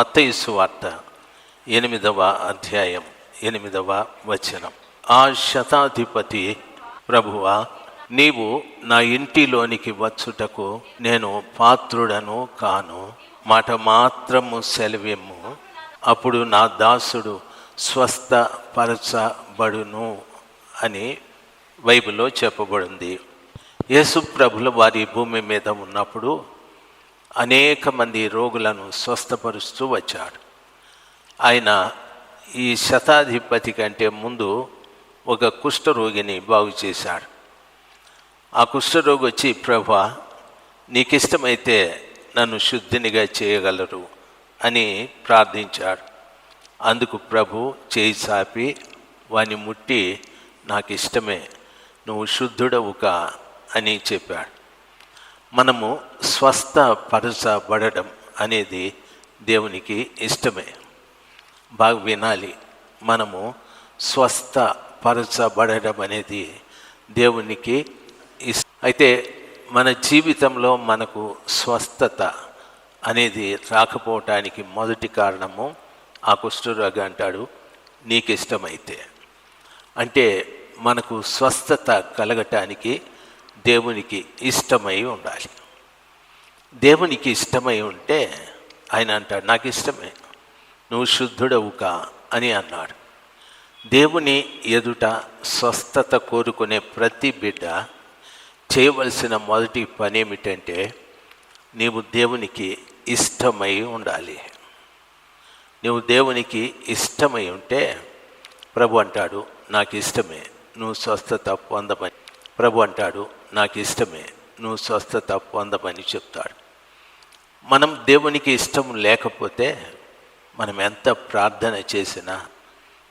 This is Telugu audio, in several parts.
మత్తయిసు వార్త ఎనిమిదవ అధ్యాయం ఎనిమిదవ వచనం. ఆ శతాధిపతి ప్రభువా నీవు నా ఇంటిలోనికి వచ్చుటకు నేను పాత్రుడను కాను. మాట మాత్రము సెలవేము అప్పుడు నా దాసుడు స్వస్థపరచబడును అని బైబిల్లో చెప్పబడింది. యేసు ప్రభుల వారి భూమి మీద ఉన్నప్పుడు అనేక మంది రోగులను స్వస్థపరుస్తూ వచ్చాడు. ఆయన ఈ శతాధిపతి కంటే ముందు ఒక కుష్ఠరోగిని బాగు చేశాడు. ఆ కుష్ఠరోగి వచ్చి ప్రభా నీకు ఇష్టమైతే నన్ను శుద్ధినిగా చేయగలరు అని ప్రార్థించాడు. అందుకు ప్రభు చేయి చాపి వాని ముట్టి నాకు ఇష్టమే నువ్వు శుద్ధుడవుక అని చెప్పాడు. మనము స్వస్థపరచబడడం అనేది దేవునికి ఇష్టమే. బాగా వినాలి. మనము స్వస్థపరచబడడం అనేది దేవునికి ఇస్ అయితే మన జీవితంలో మనకు స్వస్థత అనేది రాకపోవటానికి మొదటి కారణము ఆ కుష్ఠరోగి అంటాడు నీకు ఇష్టమైతే అంటే మనకు స్వస్థత కలగటానికి దేవునికి ఇష్టమై ఉండాలి. దేవునికి ఇష్టమై ఉంటే ఆయన అంటాడు నాకు ఇష్టమే. నువ్వు శుద్ధుడవుకా అని అన్నాడు. దేవుని ఎదుట స్వస్థత కోరుకునే ప్రతి బిడ్డ చేయవలసిన మొదటి పని ఏమిటంటే నీవు దేవునికి ఇష్టమై ఉండాలి. నువ్వు దేవునికి ఇష్టమై ఉంటే ప్రభు అంటాడు నాకు ఇష్టమే. నువ్వు స్వస్థత పొందమని. ప్రభు అంటాడు నాకు ఇష్టమే నువ్వు స్వస్థత పొందమని చెప్తాడు. మనం దేవునికి ఇష్టం లేకపోతే మనం ఎంత ప్రార్థన చేసినా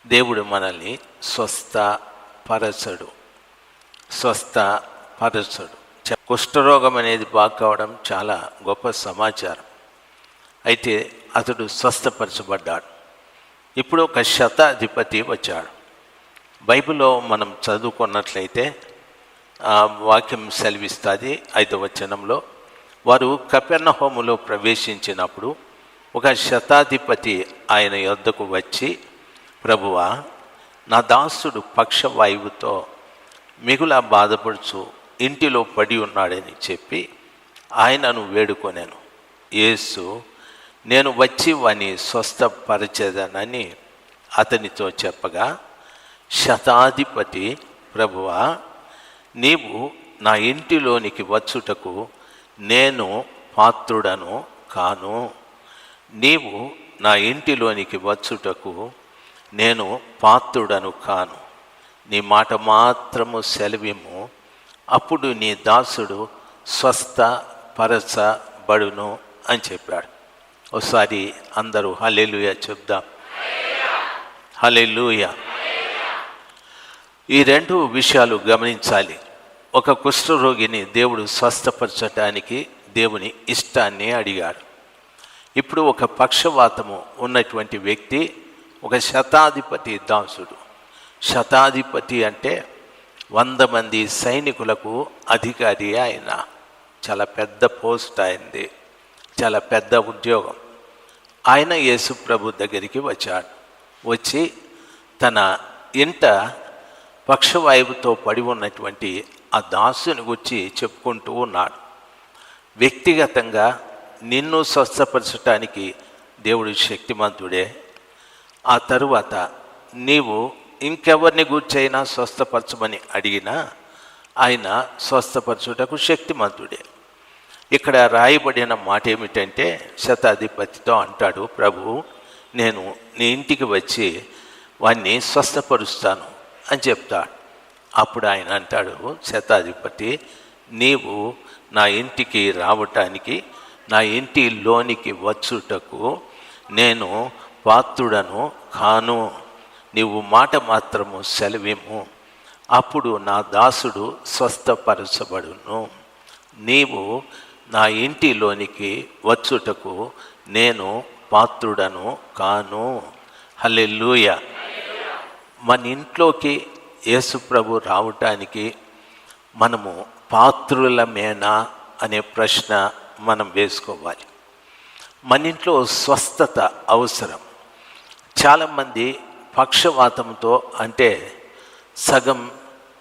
దేవుడు మనల్ని స్వస్థ పరచడు స్వస్థపరచడు. చ- కుష్ఠరోగం అనేది బాగా కావడం చాలా గొప్ప సమాచారం. అయితే అతడు స్వస్థపరచబడ్డాడు. ఇప్పుడు ఒక శతాధిపతి వచ్చాడు. బైబిల్లో మనం చదువుకున్నట్లయితే వాక్యం సెలవిస్తుంది ఐదవ వచనంలో. వారు కపెర్ణ హోములో ప్రవేశించినప్పుడు ఒక శతాధిపతి ఆయన యొద్దకు వచ్చి ప్రభువా నా దాసుడు పక్షవాయువుతో మిగుల బాధపడుచు ఇంటిలో పడి ఉన్నాడని చెప్పి ఆయనను వేడుకొనేను. యేసు నేను వచ్చి వాని స్వస్థపరచేదనని అతనితో చెప్పగా శతాధిపతి ప్రభువా నీవు నా ఇంటిలోనికి వచ్చుటకు నేను పాత్రుడను కాను. నీవు నా ఇంటిలోనికి వచ్చుటకు నేను పాత్రుడను కాను. నీ మాట మాత్రము సెలవిము అప్పుడు నీ దాసుడు స్వస్థ పరస బడును అని చెప్పాడు. ఒకసారి అందరూ హలెలుయ చెప్దాం. హలెలుయా ఈ రెండు విషయాలు గమనించాలి. ఒక కుష్ఠరోగిని దేవుడు స్వస్థపరచటానికి దేవుని ఇష్టాన్ని అడిగాడు. ఇప్పుడు ఒక పక్షవాతము ఉన్నటువంటి వ్యక్తి ఒక శతాధిపతి దాసుడు. శతాధిపతి అంటే వంద మంది సైనికులకు అధికారి ఆయన. చాలా పెద్ద పోస్ట్ అయింది చాలా పెద్ద ఉద్యోగం. ఆయన యేసు ప్రభు దగ్గరికి వచ్చాడు. వచ్చి తన ఇంట పక్షవాయువుతో పడి ఉన్నటువంటి ఆ దాసుని గురించి చెప్పుకుంటూ ఉన్నాడు. వ్యక్తిగతంగా నిన్ను స్వస్థపరచటానికి దేవుడు శక్తిమంతుడే. ఆ తరువాత నీవు ఇంకెవరిని గూర్చైనా స్వస్థపరచమని అడిగినా ఆయన స్వస్థపరచుటకు శక్తిమంతుడే. ఇక్కడ రాయబడిన మాట ఏమిటంటే శతాధిపతితో అంటాడు ప్రభు నేను నీ ఇంటికి వచ్చి వాణ్ణి స్వస్థపరుస్తాను. అని చెప్తాడు. అప్పుడు ఆయన అంటాడు శతాధిపతి నీవు నా ఇంటికి రావటానికి నా ఇంటి లోనికి వచ్చుటకు నేను పాత్రుడను కాను. నీవు మాట మాత్రము సెలవిము. అప్పుడు నా దాసుడు స్వస్థపరచబడును. నీవు నా ఇంటిలోనికి వచ్చుటకు నేను పాత్రుడను కాను. హల్లెలూయ. మన ఇంట్లోకి యేసుప్రభు రావటానికి మనము పాత్రులమేనా అనే ప్రశ్న మనం వేసుకోవాలి. మన ఇంట్లో స్వస్థత అవసరం. చాలామంది పక్షవాతంతో అంటే సగం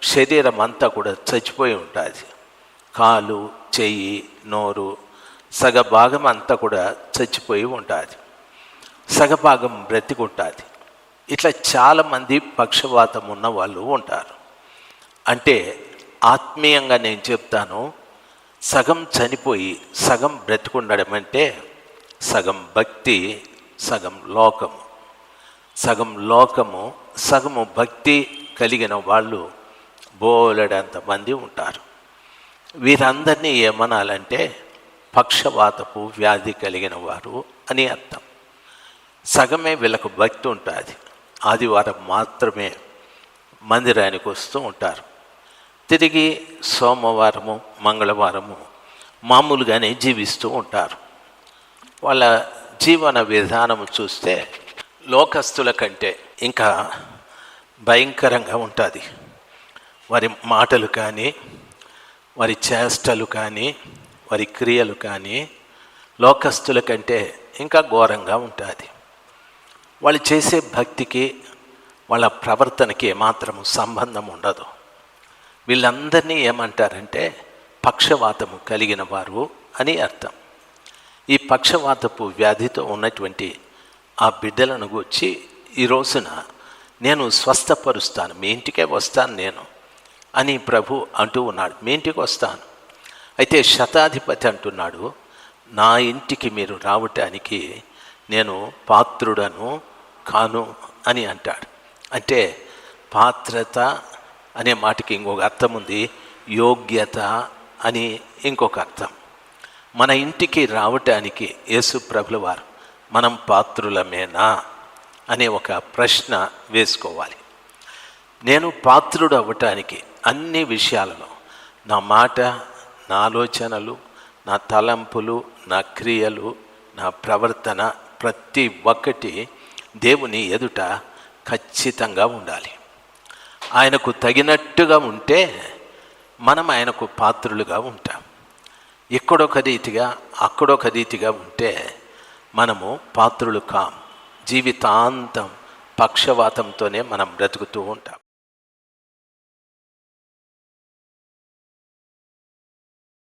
శరీరం అంతా కూడా చచ్చిపోయి ఉంటుంది. కాలు చెయ్యి నోరు సగ భాగం అంతా కూడా చచ్చిపోయి ఉంటుంది. సగభాగం బ్రతికుంటుంది. ఇట్లా చాలామంది పక్షవాతం ఉన్న వాళ్ళు ఉంటారు. అంటే ఆత్మీయంగా నేను చెప్తాను సగం చనిపోయి సగం బ్రతికుండడం అంటే సగం భక్తి సగం లోకము సగం లోకము సగము భక్తి కలిగిన వాళ్ళు బోలెడంతమంది ఉంటారు. వీరందరినీ ఏమనాలంటే పక్షవాతపు వ్యాధి కలిగిన వారు అని అర్థం. సగమే వీళ్ళకు భక్తి ఉంటుంది. ఆదివారం మాత్రమే మందిరానికి వస్తూ ఉంటారు. తిరిగి సోమవారము మంగళవారము మామూలుగానే జీవిస్తూ ఉంటారు. వాళ్ళ జీవన విధానం చూస్తే లోకస్తుల కంటే ఇంకా భయంకరంగా ఉంటుంది. వారి మాటలు కానీ వారి చేష్టలు కానీ వారి క్రియలు కానీ లోకస్తుల కంటే ఇంకా ఘోరంగా ఉంటుంది. వాళ్ళు చేసే భక్తికి వాళ్ళ ప్రవర్తనకి ఏమాత్రము సంబంధం ఉండదు. వీళ్ళందరినీ ఏమంటారంటే పక్షవాతము కలిగిన వారు అని అర్థం. ఈ పక్షవాతపు వ్యాధితో ఉన్నటువంటి ఆ బిడ్డలను గూర్చి ఈ రోజున నేను స్వస్థపరుస్తాను మీ ఇంటికే వస్తాను నేను అని ప్రభు అంటూ ఉన్నాడు. మీ ఇంటికి వస్తాను. అయితే శతాధిపతి అంటున్నాడు నా ఇంటికి మీరు రావటానికి నేను పాత్రుడను కాను అని అంటాడు. అంటే పాత్రత అనే మాటకి ఇంకొక అర్థం ఉంది యోగ్యత అని ఇంకొక అర్థం. మన ఇంటికి రావటానికి యేసు ప్రభుల వారు మనం పాత్రులమేనా అనే ఒక ప్రశ్న వేసుకోవాలి. నేను పాత్రుడు అవ్వటానికి అన్ని విషయాలలో నా మాట నా ఆలోచనలు నా తలంపులు నా క్రియలు నా ప్రవర్తన ప్రతి ఒక్కటి దేవుని ఎదుట ఖచ్చితంగా ఉండాలి. ఆయనకు తగినట్టుగా ఉంటే మనం ఆయనకు పాత్రులుగా ఉంటాం. ఎక్కడొక రీతిగా అక్కడొక రీతిగా ఉంటే మనము పాత్రులు కాం. జీవితాంతం పక్షవాతంతోనే మనం బ్రతుకుతూ ఉంటాం.